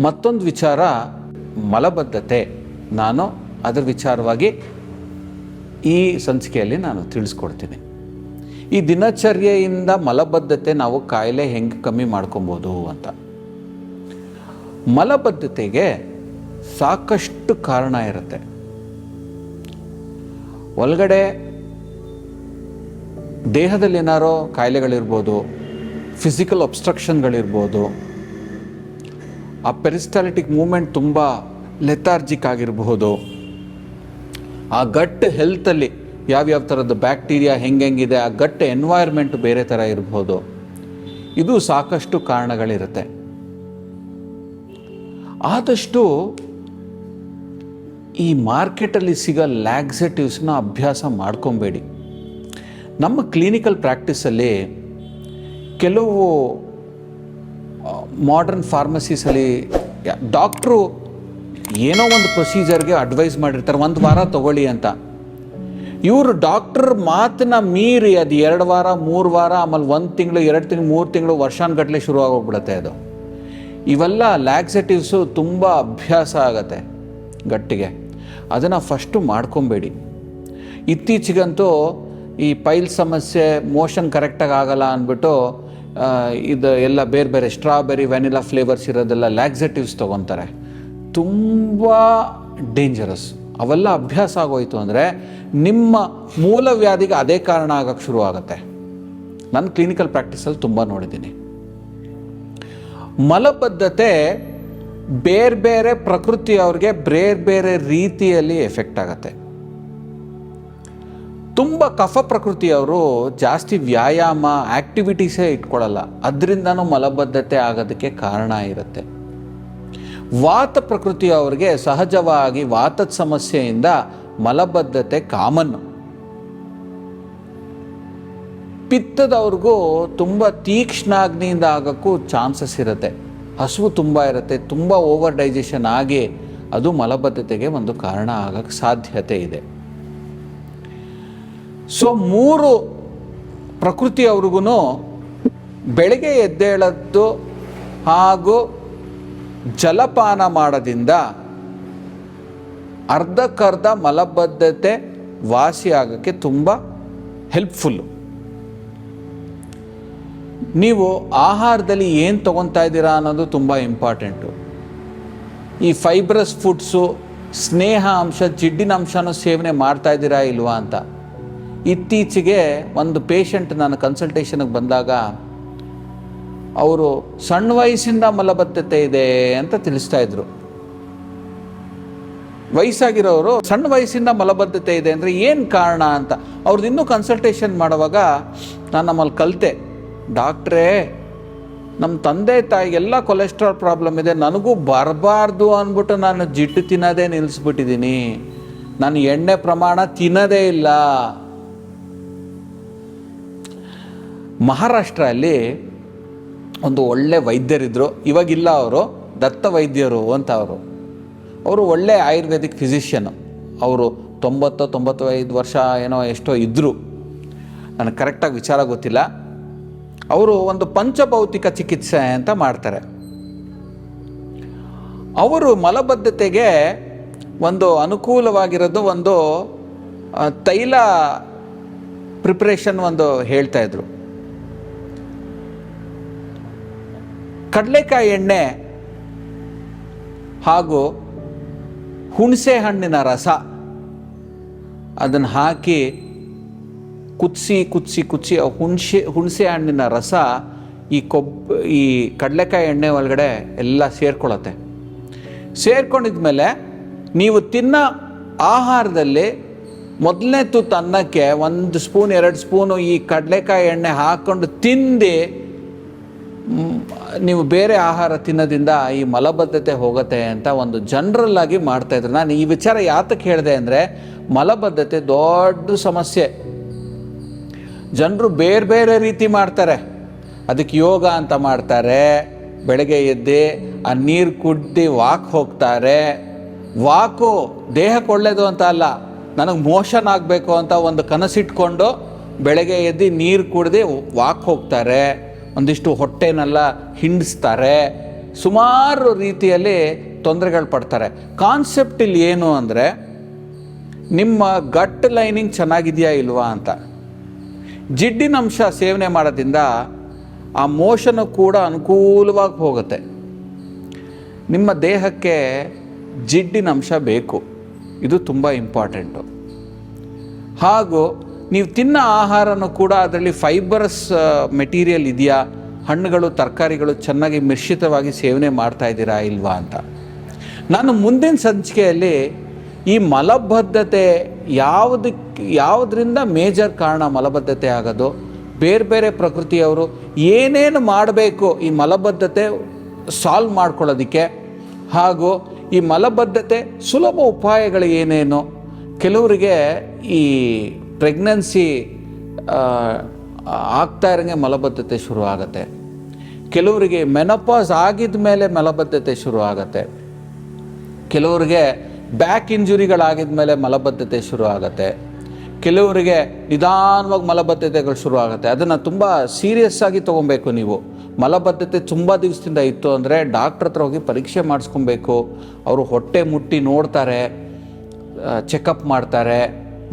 ಮತ್ತೊಂದು ವಿಚಾರ ಮಲಬದ್ಧತೆ. ನಾನು ಅದರ ವಿಚಾರವಾಗಿ ಈ ಸಂಚಿಕೆಯಲ್ಲಿ ನಾನು ತಿಳಿಸ್ಕೊಡ್ತೀನಿ. ಈ ದಿನಚರ್ಯೆಯಿಂದ ಮಲಬದ್ಧತೆ ನಾವು ಕಾಯಿಲೆ ಹೆಂಗೆ ಕಮ್ಮಿ ಮಾಡ್ಕೊಬೋದು ಅಂತ. ಮಲಬದ್ಧತೆಗೆ ಸಾಕಷ್ಟು ಕಾರಣ ಇರುತ್ತೆ. ಒಳಗಡೆ ದೇಹದಲ್ಲಿ ಏನಾರೋ ಕಾಯಿಲೆಗಳಿರ್ಬೋದು ಫಿಸಿಕಲ್ ಅಬ್ಸ್ಟ್ರಕ್ಷನ್ಗಳಿರ್ಬೋದು ಆ ಪೆರಿಸ್ಟಾಲಿಟಿಕ್ ಮೂಮೆಂಟ್ ತುಂಬ ಲೆಥಾರ್ಜಿಕ್ ಆಗಿರಬಹುದು. ಆ ಗಟ್ ಹೆಲ್ತಲ್ಲಿ ಯಾವ್ಯಾವ ಥರದ ಬ್ಯಾಕ್ಟೀರಿಯಾ ಹೆಂಗೆಂಗಿದೆ ಆ ಗಟ್ ಎನ್ವೈರ್ಮೆಂಟ್ ಬೇರೆ ಥರ ಇರಬಹುದು. ಇದು ಸಾಕಷ್ಟು ಕಾರಣಗಳಿರುತ್ತೆ. ಆದಷ್ಟು ಈ ಮಾರ್ಕೆಟಲ್ಲಿ ಸಿಗೋ ಲ್ಯಾಕ್ಸೆಟಿವ್ಸ್ನ ಅಭ್ಯಾಸ ಮಾಡ್ಕೊಬೇಡಿ. ನಮ್ಮ ಕ್ಲಿನಿಕಲ್ ಪ್ರಾಕ್ಟೀಸಲ್ಲಿ ಕೆಲವು ಮಾಡರ್ನ್ ಫಾರ್ಮಸೀಸಲ್ಲಿ ಡಾಕ್ಟ್ರು ಏನೋ ಒಂದು ಪ್ರೊಸೀಜರ್ಗೆ ಅಡ್ವೈಸ್ ಮಾಡಿರ್ತಾರೆ, ಒಂದು ವಾರ ತಗೊಳ್ಳಿ ಅಂತ. ಇವರು ಡಾಕ್ಟ್ರ್ ಮಾತನ್ನ ಮೀರಿ ಅದು ಎರಡು ವಾರ, ಮೂರು ವಾರ, ಆಮೇಲೆ ಒಂದು ತಿಂಗಳು, ಎರಡು ತಿಂಗಳು, ಮೂರು ತಿಂಗಳು ವರ್ಷಾನುಗಟ್ಟಲೆ ಶುರು ಆಗೋಗ್ಬಿಡುತ್ತೆ ಅದು. ಇವೆಲ್ಲ ಲ್ಯಾಕ್ಸೆಟಿವ್ಸು ತುಂಬ ಅಭ್ಯಾಸ ಆಗತ್ತೆ ಗಟ್ಟಿಗೆ. ಅದನ್ನು ಫಸ್ಟು ಮಾಡ್ಕೊಬೇಡಿ. ಇತ್ತೀಚೆಗಂತೂ ಈ ಪೈಲ್ ಸಮಸ್ಯೆ ಮೋಷನ್ ಕರೆಕ್ಟಾಗಿ ಆಗಲ್ಲ ಅಂದ್ಬಿಟ್ಟು ಇದು ಎಲ್ಲ ಬೇರೆ ಬೇರೆ ಸ್ಟ್ರಾಬೆರಿ ವೆನಿಲಾ ಫ್ಲೇವರ್ಸ್ ಇರೋದೆಲ್ಲ ಲ್ಯಾಕ್ಸೆಟಿವ್ಸ್ ತೊಗೊತಾರೆ. ತುಂಬ ಡೇಂಜರಸ್ ಅವೆಲ್ಲ ಅಭ್ಯಾಸ ಆಗೋಯಿತು ಅಂದರೆ ನಿಮ್ಮ ಮೂಲ ವ್ಯಾಧಿಗೆ ಅದೇ ಕಾರಣ ಆಗೋಕ್ಕೆ ಶುರು ಆಗುತ್ತೆ. ನನ್ನ ಕ್ಲಿನಿಕಲ್ ಪ್ರಾಕ್ಟೀಸಲ್ಲಿ ತುಂಬ ನೋಡಿದ್ದೀನಿ. ಮಲಬದ್ಧತೆ ಬೇರೆ ಬೇರೆ ಪ್ರಕೃತಿಯವ್ರಿಗೆ ಬೇರೆ ಬೇರೆ ರೀತಿಯಲ್ಲಿ ಎಫೆಕ್ಟ್ ಆಗುತ್ತೆ. ತುಂಬ ಕಫ ಪ್ರಕೃತಿಯವರು ಜಾಸ್ತಿ ವ್ಯಾಯಾಮ ಆ್ಯಕ್ಟಿವಿಟೀಸೇ ಇಟ್ಕೊಳ್ಳಲ್ಲ ಅದರಿಂದನೂ ಮಲಬದ್ಧತೆ ಆಗೋದಕ್ಕೆ ಕಾರಣ ಇರುತ್ತೆ. ವಾತ ಪ್ರಕೃತಿಯವ್ರಿಗೆ ಸಹಜವಾಗಿ ವಾತದ ಸಮಸ್ಯೆಯಿಂದ ಮಲಬದ್ಧತೆ ಕಾಮನ್. ಪಿತ್ತದವ್ರಿಗೂ ತುಂಬ ತೀಕ್ಷ್ಣಾಗ್ನಿಯಿಂದ ಆಗೋಕ್ಕೂ ಚಾನ್ಸಸ್ ಇರುತ್ತೆ. ಹಸುವು ತುಂಬ ಇರುತ್ತೆ, ತುಂಬ ಓವರ್ ಡೈಜೆಷನ್ ಆಗಿ ಅದು ಮಲಬದ್ಧತೆಗೆ ಒಂದು ಕಾರಣ ಆಗಕ್ಕೆ ಸಾಧ್ಯತೆ ಇದೆ. ಸೊ ಮೂರು ಪ್ರಕೃತಿಯವ್ರಿಗೂ ಬೆಳಗ್ಗೆ ಎದ್ದೇಳದ್ದು ಹಾಗೂ ಜಲಪಾನ ಮಾಡೋದಿಂದ ಅರ್ಧಕ್ಕರ್ಧ ಮಲಬದ್ಧತೆ ವಾಸಿ ಆಗೋಕ್ಕೆ ತುಂಬ ಹೆಲ್ಪ್ಫುಲ್ಲು ನೀವು ಆಹಾರದಲ್ಲಿ ಏನು ತೊಗೊತಾ ಇದ್ದೀರಾ ಅನ್ನೋದು ತುಂಬ ಇಂಪಾರ್ಟೆಂಟು ಈ ಫೈಬ್ರಸ್ ಫುಡ್ಸು ಸ್ನೇಹ ಅಂಶ, ಜಿಡ್ಡಿನ ಅಂಶನೂ ಸೇವನೆ ಮಾಡ್ತಾ ಇದ್ದೀರಾ ಇಲ್ವಾ ಅಂತ. ಇತ್ತೀಚೆಗೆ ಒಂದು ಪೇಷಂಟ್ ನನ್ನ ಕನ್ಸಲ್ಟೇಷನ್ಗೆ ಬಂದಾಗ, ಅವರು ಸಣ್ಣ ವಯಸ್ಸಿಂದ ಮಲಬದ್ಧತೆ ಇದೆ ಅಂತ ತಿಳಿಸ್ತಾ ಇದ್ರು. ವಯಸ್ಸಾಗಿರೋರು ಸಣ್ಣ ವಯಸ್ಸಿಂದ ಮಲಬದ್ಧತೆ ಇದೆ ಅಂದರೆ ಏನು ಕಾರಣ ಅಂತ. ಅವ್ರದ್ದು ಇನ್ನೂ ಕನ್ಸಲ್ಟೇಷನ್ ಮಾಡುವಾಗ ನಾನು ನಮ್ಮಲ್ಲಿ ಕಲಿತೆ, ಡಾಕ್ಟ್ರೇ ನಮ್ಮ ತಂದೆ ತಾಯಿಗೆಲ್ಲ ಕೊಲೆಸ್ಟ್ರಾಲ್ ಪ್ರಾಬ್ಲಮ್ ಇದೆ, ನನಗೂ ಬರಬಾರ್ದು ಅಂದ್ಬಿಟ್ಟು ನಾನು ಜಿಡ್ಡು ತಿನ್ನೋದೇ ನಿಲ್ಲಿಸ್ಬಿಟ್ಟಿದ್ದೀನಿ ನಾನು ಎಣ್ಣೆ ಪ್ರಮಾಣ ತಿನ್ನೋದೇ ಇಲ್ಲ. ಮಹಾರಾಷ್ಟ್ರಲ್ಲಿ ಒಂದು ಒಳ್ಳೆ ವೈದ್ಯರಿದ್ದರು ಇವಾಗಿಲ್ಲ ಅವರು, ದತ್ತ ವೈದ್ಯರು ಅಂತ ಅವರು. ಅವರು ಒಳ್ಳೆ ಆಯುರ್ವೇದಿಕ್ ಫಿಸಿಷಿಯನ್ ಅವರು ತೊಂಬತ್ತು ತೊಂಬತ್ತೈದು ವರ್ಷ ಏನೋ ಎಷ್ಟೋ ಇದ್ದರು ನನಗೆ ಕರೆಕ್ಟಾಗಿ ವಿಚಾರ ಗೊತ್ತಿಲ್ಲ. ಅವರು ಒಂದು ಪಂಚಭೌತಿಕ ಚಿಕಿತ್ಸೆ ಅಂತ ಮಾಡ್ತಾರೆ. ಅವರು ಮಲಬದ್ಧತೆಗೆ ಒಂದು ಅನುಕೂಲವಾಗಿರೋದು ಒಂದು ತೈಲ ಪ್ರಿಪ್ರೇಷನ್ ಒಂದು ಹೇಳ್ತಾ ಕಡಲೆಕಾಯಿ ಎಣ್ಣೆ ಹಾಗೂ ಹುಣಸೆ ಹಣ್ಣಿನ ರಸ. ಅದನ್ನು ಹಾಕಿ ಕುದಿಸಿ ಕುದಿಸಿ ಕುದಿಸಿ ಹುಣಸೆ ಹುಣಸೆ ಹಣ್ಣಿನ ರಸ ಈ ಕೊಬ್ಬ ಈ ಕಡಲೆಕಾಯಿ ಎಣ್ಣೆ ಒಳಗಡೆ ಎಲ್ಲ ಸೇರ್ಕೊಳ್ಳುತ್ತೆ ಸೇರ್ಕೊಂಡಿದ್ಮೇಲೆ ನೀವು ತಿನ್ನೋ ಆಹಾರದಲ್ಲಿ ಮೊದಲನೇ ತುತ್ತು ಅನ್ನಕ್ಕೆ ಒಂದು ಸ್ಪೂನ್, ಎರಡು ಸ್ಪೂನು ಈ ಕಡಲೆಕಾಯಿ ಎಣ್ಣೆ ಹಾಕ್ಕೊಂಡು ತಿಂದು ನೀವು ಬೇರೆ ಆಹಾರ ತಿನ್ನೋದಿಂದ ಈ ಮಲಬದ್ಧತೆ ಹೋಗುತ್ತೆ ಅಂತ ಒಂದು ಜನರಲ್ ಆಗಿ ಮಾಡ್ತಾಯಿದ್ರು ನಾನು ಈ ವಿಚಾರ ಯಾತಕ್ಕೆ ಹೇಳಿದೆ ಅಂದರೆ, ಮಲಬದ್ಧತೆ ದೊಡ್ಡ ಸಮಸ್ಯೆ. ಜನರು ಬೇರೆ ಬೇರೆ ರೀತಿ ಮಾಡ್ತಾರೆ. ಅದಕ್ಕೆ ಯೋಗ ಅಂತ ಮಾಡ್ತಾರೆ, ಬೆಳಗ್ಗೆ ಎದ್ದು, ಆ ನೀರು ಕುಡ್ದು ವಾಕ್ ಹೋಗ್ತಾರೆ. ವಾಕು ದೇಹಕ್ಕೆ ಒಳ್ಳೆಯದು ಅಂತ ಅಲ್ಲ, ನನಗೆ ಮೋಷನ್ ಆಗಬೇಕು ಅಂತ ಒಂದು ಕನಸಿಟ್ಕೊಂಡು ಬೆಳಗ್ಗೆ ಎದ್ದು ನೀರು ಕುಡ್ದು ವಾಕ್ ಹೋಗ್ತಾರೆ. ಒಂದಿಷ್ಟು ಹೊಟ್ಟೆನೆಲ್ಲ ಹಿಂಡಿಸ್ತಾರೆ. ಸುಮಾರು ರೀತಿಯಲ್ಲಿ ತೊಂದರೆಗಳು ಪಡ್ತಾರೆ. ಕಾನ್ಸೆಪ್ಟ್ ಇಲ್ಲಿ ಏನು ಅಂದರೆ, ನಿಮ್ಮ ಗಟ್ ಲೈನಿಂಗ್ ಚೆನ್ನಾಗಿದೆಯಾ ಇಲ್ವಾ ಅಂತ. ಜಿಡ್ಡಿನ ಅಂಶ ಸೇವನೆ ಮಾಡೋದ್ರಿಂದ ಆ ಮೋಷನು ಕೂಡ ಅನುಕೂಲವಾಗಿ ಹೋಗುತ್ತೆ. ನಿಮ್ಮ ದೇಹಕ್ಕೆ ಜಿಡ್ಡಿನ ಅಂಶ ಬೇಕು. ಇದು ತುಂಬ ಇಂಪಾರ್ಟೆಂಟು ಹಾಗೂ ನೀವು ತಿನ್ನೋ ಆಹಾರನೂ ಕೂಡ ಅದರಲ್ಲಿ ಫೈಬರ್ಸ್ ಮೆಟೀರಿಯಲ್ ಇದೆಯಾ? ಹಣ್ಣುಗಳು, ತರಕಾರಿಗಳು ಚೆನ್ನಾಗಿ ಮಿಶ್ರಿತವಾಗಿ ಸೇವನೆ ಮಾಡ್ತಾ ಇದ್ದೀರಾ ಇಲ್ವಾ ಅಂತ. ನಾನು ಮುಂದಿನ ಸಂಚಿಕೆಯಲ್ಲಿ ಈ ಮಲಬದ್ಧತೆ ಯಾವುದಕ್ಕೆ ಯಾವುದರಿಂದ ಮೇಜರ್ ಕಾರಣ ಮಲಬದ್ಧತೆ ಆಗೋದು? ಬೇರೆ ಬೇರೆ ಪ್ರಕೃತಿಯವರು ಏನೇನು ಮಾಡಬೇಕು ಈ ಮಲಬದ್ಧತೆ ಸಾಲ್ವ್ ಮಾಡ್ಕೊಳ್ಳೋದಕ್ಕೆ? ಹಾಗೂ ಈ ಮಲಬದ್ಧತೆ ಸುಲಭ ಉಪಾಯಗಳು ಏನೇನು? ಕೆಲವರಿಗೆ ಈ ಪ್ರೆಗ್ನೆನ್ಸಿ ಆಗ್ತಾ ಇರಂಗೆ ಮಲಬದ್ಧತೆ ಶುರು ಕೆಲವರಿಗೆ ಮೆನಪಾಸ್ ಆಗಿದ ಮೇಲೆ ಮಲಬದ್ಧತೆ ಶುರು ಆಗುತ್ತೆ ಕೆಲವರಿಗೆ ಬ್ಯಾಕ್ ಇಂಜುರಿಗಳಾಗಿದ ಮೇಲೆ ಮಲಬದ್ಧತೆ ಶುರು ಆಗುತ್ತೆ ಕೆಲವರಿಗೆ ನಿಧಾನವಾಗಿ ಮಲಬದ್ಧತೆಗಳು ಶುರು ಆಗುತ್ತೆ ಅದನ್ನು ತುಂಬ ಸೀರಿಯಸ್ ಆಗಿ ತೊಗೊಬೇಕು ನೀವು. ಮಲಬದ್ಧತೆ ತುಂಬ ದಿವಸದಿಂದ ಇತ್ತು ಅಂದರೆ ಡಾಕ್ಟ್ರ್ ಹತ್ರ ಹೋಗಿ ಪರೀಕ್ಷೆ ಮಾಡಿಸ್ಕೊಬೇಕು. ಅವರು ಹೊಟ್ಟೆ ಮುಟ್ಟಿ ನೋಡ್ತಾರೆ ಚೆಕಪ್ ಮಾಡ್ತಾರೆ.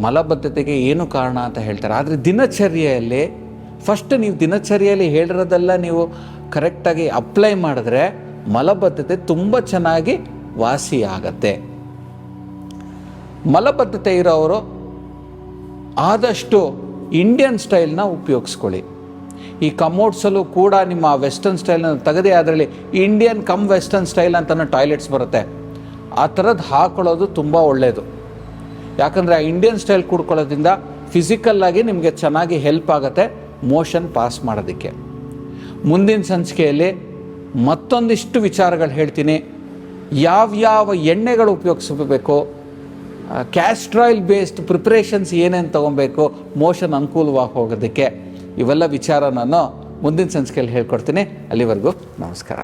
ಮಲಬದ್ಧತೆಗೆ ಏನು ಕಾರಣ ಅಂತ ಹೇಳ್ತಾರೆ. ಆದರೆ ದಿನಚರ್ಯೆಯಲ್ಲಿ ಫಸ್ಟ್ ನೀವು ದಿನಚರ್ಯೆಯಲ್ಲಿ ಹೇಳಿರೋದೆಲ್ಲ ನೀವು ಕರೆಕ್ಟಾಗಿ ಅಪ್ಲೈ ಮಾಡಿದ್ರೆ ಮಲಬದ್ಧತೆ ತುಂಬ ಚೆನ್ನಾಗಿ ವಾಸಿಯಾಗತ್ತೆ ಮಲಬದ್ಧತೆ ಇರೋವರು ಆದಷ್ಟು ಇಂಡಿಯನ್ ಸ್ಟೈಲ್ನ ಉಪಯೋಗಿಸ್ಕೊಳ್ಳಿ. ಈ ಕಮೋಡ್ಸಲ್ಲೂ ಕೂಡ ನಿಮ್ಮ ವೆಸ್ಟರ್ನ್ ಸ್ಟೈಲ್ನ ತೆಗೆದೇ ಅದರಲ್ಲಿ ಇಂಡಿಯನ್ ಕಮ್ ವೆಸ್ಟರ್ನ್ ಸ್ಟೈಲ್ ಅಂತಲೂ ಟಾಯ್ಲೆಟ್ಸ್ ಬರುತ್ತೆ. ಆ ಥರದ್ದು ಹಾಕೊಳ್ಳೋದು ತುಂಬ ಒಳ್ಳೆಯದು ಯಾಕಂದರೆ ಆ ಇಂಡಿಯನ್ ಸ್ಟೈಲ್ ಕುಡ್ಕೊಳ್ಳೋದ್ರಿಂದ ಫಿಸಿಕಲ್ಲಾಗಿ ನಿಮಗೆ ಚೆನ್ನಾಗಿ ಹೆಲ್ಪ್ ಆಗುತ್ತೆ ಮೋಷನ್ ಪಾಸ್ ಮಾಡೋದಕ್ಕೆ. ಮುಂದಿನ ಸಂಚಿಕೆಯಲ್ಲಿ ಮತ್ತೊಂದಿಷ್ಟು ವಿಚಾರಗಳು ಹೇಳ್ತೀನಿ. ಯಾವ್ಯಾವ ಎಣ್ಣೆಗಳು ಉಪಯೋಗಿಸಬೇಕು ಕ್ಯಾಸ್ಟ್ರಾಯಿಲ್ ಬೇಸ್ಡ್ ಪ್ರಿಪ್ರೇಷನ್ಸ್ ಏನೇನು ತೊಗೊಬೇಕು ಮೋಷನ್ ಅನುಕೂಲವಾಗಿ ಹೋಗೋದಕ್ಕೆ. ಇವೆಲ್ಲ ವಿಚಾರ ನಾನು ಮುಂದಿನ ಸಂಚಿಕೆಯಲ್ಲಿ ಹೇಳ್ಕೊಡ್ತೀನಿ. ಅಲ್ಲಿವರೆಗೂ ನಮಸ್ಕಾರ.